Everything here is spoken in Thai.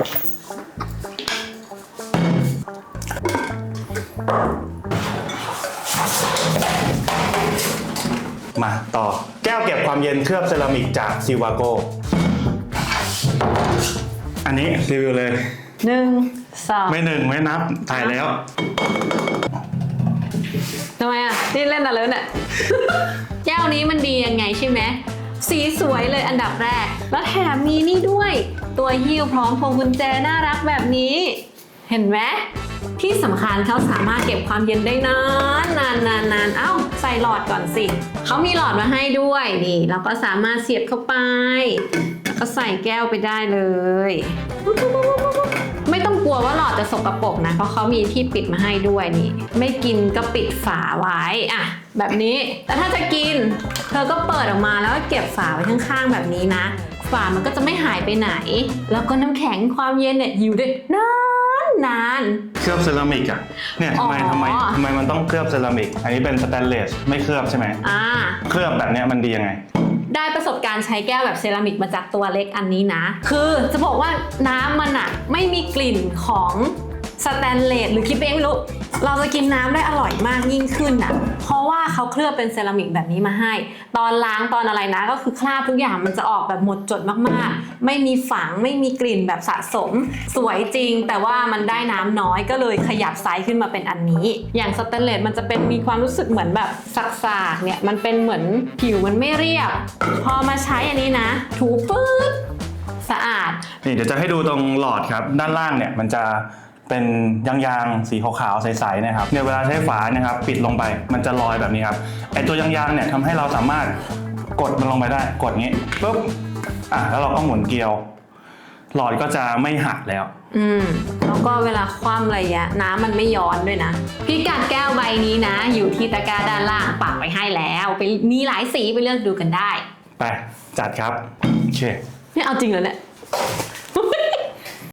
มาต่อแก้วเก็บความเย็นเคลือบเซรามิกจากซิวาโก อันนี้รีวิวเลย หนึ่งสองไม่หนึ่งไม่นับถ่ายแล้ว ทำไมอะ นี่เล่นอะไรเนี่ย แก้วนี้มันดียังไงใช่ไหม สีสวยเลยอันดับแรก แล้วแถมมีนี่ด้วย ตัวหิ้วพร้อมพวงกุญแจน่ารักแบบนี้ เห็นไหมที่สำคัญเขาสามารถเก็บความเย็นได้นานนานนานนานเอ้า ใส่หลอดก่อนสิ เขามีหลอดมาให้ด้วยนี่ เราก็สามารถเสียบเข้าไป แล้วก็ใส่แก้วไปได้เลย ไม่ต้องกลัวว่าหลอดจะสกรปรกนะ เพราะเขามีที่ปิดมาให้ด้วยนี่ ไม่กินก็ปิดฝาไว้อะแบบนี้ แต่ถ้าจะกิน เธอก็เปิดออกมาแล้วก็เก็บฝาไว้ข้างๆแบบนี้นะ ฝามันก็จะไม่หายไปไหน แล้วก็น้ำแข็งความเย็นเนี่ยอยู่ได้นานนาน เคลือบเซรามิกอะเนี่ยทำไมอ๋อ ทำไมทำไมมันต้องเคลือบเซรามิก อันนี้เป็นสแตนเลสไม่เคลือบใช่ไหมอ่า เคลือบแบบเนี้ยมันดียังไง ได้ประสบการณ์ใช้แก้วแบบเซรามิกมาจากตัวเล็กอันนี้นะ คือจะบอกว่าน้ำมันอะไม่มีกลิ่นของ สแตนเลสหรือคิดเองไม่รู้ เราจะกินน้ำได้อร่อยมากยิ่งขึ้นอะเพราะว่าเขาเคลือบเป็นเซรามิกแบบนี้มาให้ ตอนล้างตอนอะไรนะ ก็คือคราบทุกอย่างมันจะออกแบบหมดจดมากๆ ไม่มีฝังไม่มีกลิ่นแบบสะสม สวยจริง แต่ว่ามันได้น้ำน้อยก็เลยขยับไซส์ขึ้นมาเป็นอันนี้ อย่างสแตนเลสมันจะเป็นมีความรู้สึกเหมือนแบบสักๆเนี่ยมันเป็นเหมือนผิวมันไม่เรียบ พอมาใช้อันนี้นะ ถูปื๊ดสะอาด นี่เดี๋ยวจะให้ดูตรงหลอดครับ ด้านล่างเนี่ยมันจะ เป็นยางๆสีขาวๆใสๆนะครับเนี่ยเวลาใช้ฝาเนะครับปิดลงไปมันจะลอยแบบนี้ครับไอตัวยางๆเนี่ยทำให้เราสามารถกดมันลงไปได้กดงี้ปุ๊บอะแล้วเราก็หมุนเกลียว หลอดก็จะไม่หักแล้วอืมแล้วก็เวลาคว่ำอะไรเงี้ยน้ำมันไม่ย้อนด้วยนะพิกัดแก้วใบนี้นะ อยู่ที่ตะกร้าด้านล่างปักไว้ให้แล้วไปมีหลายสีไปเลือกดูกันได้ ไปจัดครับโอเคไม่เอาจริงเหรอเนี่ย